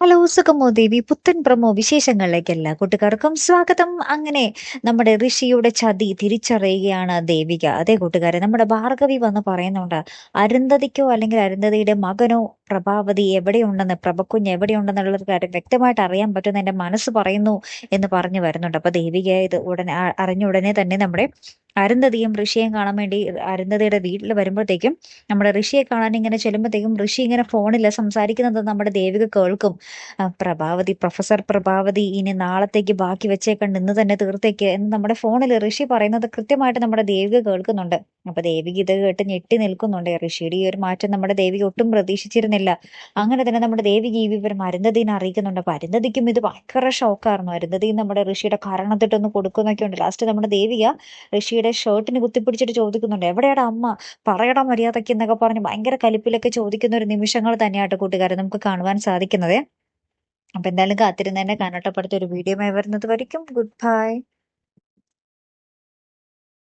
Hello സുഖമോ ദേവി? പുത്തൻ promo വിശേഷങ്ങളിലേക്ക് എല്ലാ കൂട്ടുകാർക്കും സ്വാഗതം. അങ്ങനെ നമ്മുടെ ഋഷിയുടെ ചതി തിരിച്ചറിയുകയാണ് ദേവിക. അതെ കൂട്ടുകാരെ നമ്മുടെ ഭാർഗവി വന്ന് പറയുന്നുണ്ട് അരുന്ധതിക്കോ അല്ലെങ്കിൽ അരുന്ധതിയുടെ മകനോ പ്രഭാവതി എവിടെയുണ്ടെന്ന് പ്രഭക്കുഞ്ഞ് എവിടെയുണ്ടെന്നുള്ള കാര്യം വ്യക്തമായിട്ട് അറിയാൻ പറ്റുന്ന എന്റെ മനസ്സ് പറയുന്നു എന്ന് പറഞ്ഞു വരുന്നുണ്ട്. അപ്പൊ ദേവിക ഇത് ഉടനെ അറിഞ്ഞ ഉടനെ തന്നെ നമ്മുടെ അരുന്ധതിയും ഋഷിയെയും കാണാൻ വേണ്ടി അരുന്ധതിയുടെ വീട്ടിൽ വരുമ്പോഴത്തേക്കും നമ്മുടെ ഋഷിയെ കാണാൻ ഇങ്ങനെ ചെല്ലുമ്പോഴത്തേക്കും ഋഷി ഇങ്ങനെ ഫോണിൽ സംസാരിക്കുന്നത് നമ്മുടെ ദേവിക കേൾക്കും. പ്രഭാവതി പ്രൊഫസർ പ്രഭാവതി ഇനി നാളത്തേക്ക് ബാക്കി വെച്ചേക്കണ്ട് ഇന്ന് തന്നെ തീർത്തേക്ക് എന്ന് നമ്മുടെ ഫോണിൽ ഋഷി പറയുന്നത് കൃത്യമായിട്ട് നമ്മുടെ ദേവിക കേൾക്കുന്നുണ്ട്. അപ്പൊ ദേവിക ഇത് കേട്ട് ഞെട്ടി നിൽക്കുന്നുണ്ട്. ഋഷിയുടെ ഈ ഒരു മാറ്റം നമ്മുടെ ദേവിക ഒട്ടും പ്രതീക്ഷിച്ചിരുന്നില്ല. അങ്ങനെ തന്നെ നമ്മുടെ ദേവിക ഈ വിവരം അരുന്ധതിനെ അറിയിക്കുന്നുണ്ട്. അപ്പൊ അരുന്ധതിക്കും ഇത് ഭയങ്കര ഷോക്കായിരുന്നു അരുന്ധതി നമ്മുടെ ഋഷിയുടെ കാരണത്തിട്ടൊന്ന് കൊടുക്കുന്നൊക്കെ ഉണ്ട്. ലാസ്റ്റ് നമ്മുടെ ദേവിക ഋഷിയുടെ പുള്ളിയുടെ ഷർട്ടിന് കുത്തിപ്പിടിച്ചിട്ട് ചോദിക്കുന്നുണ്ട് എവിടെയാണ് അമ്മ? പറയടാ മര്യാദയ്ക്ക് എന്നൊക്കെ പറഞ്ഞ് ഭയങ്കര കലിപ്പിലൊക്കെ ചോദിക്കുന്ന ഒരു നിമിഷങ്ങൾ തന്നെയായിട്ട് കൂട്ടുകാരെ നമുക്ക് കാണുവാൻ സാധിക്കുന്നത്. അപ്പൊ എന്തായാലും കാത്തിരുന്ന് തന്നെ കാണട്ടപ്പെടുത്ത ഒരു വീഡിയോ വരുന്നത് വരയ്ക്കും. Good bye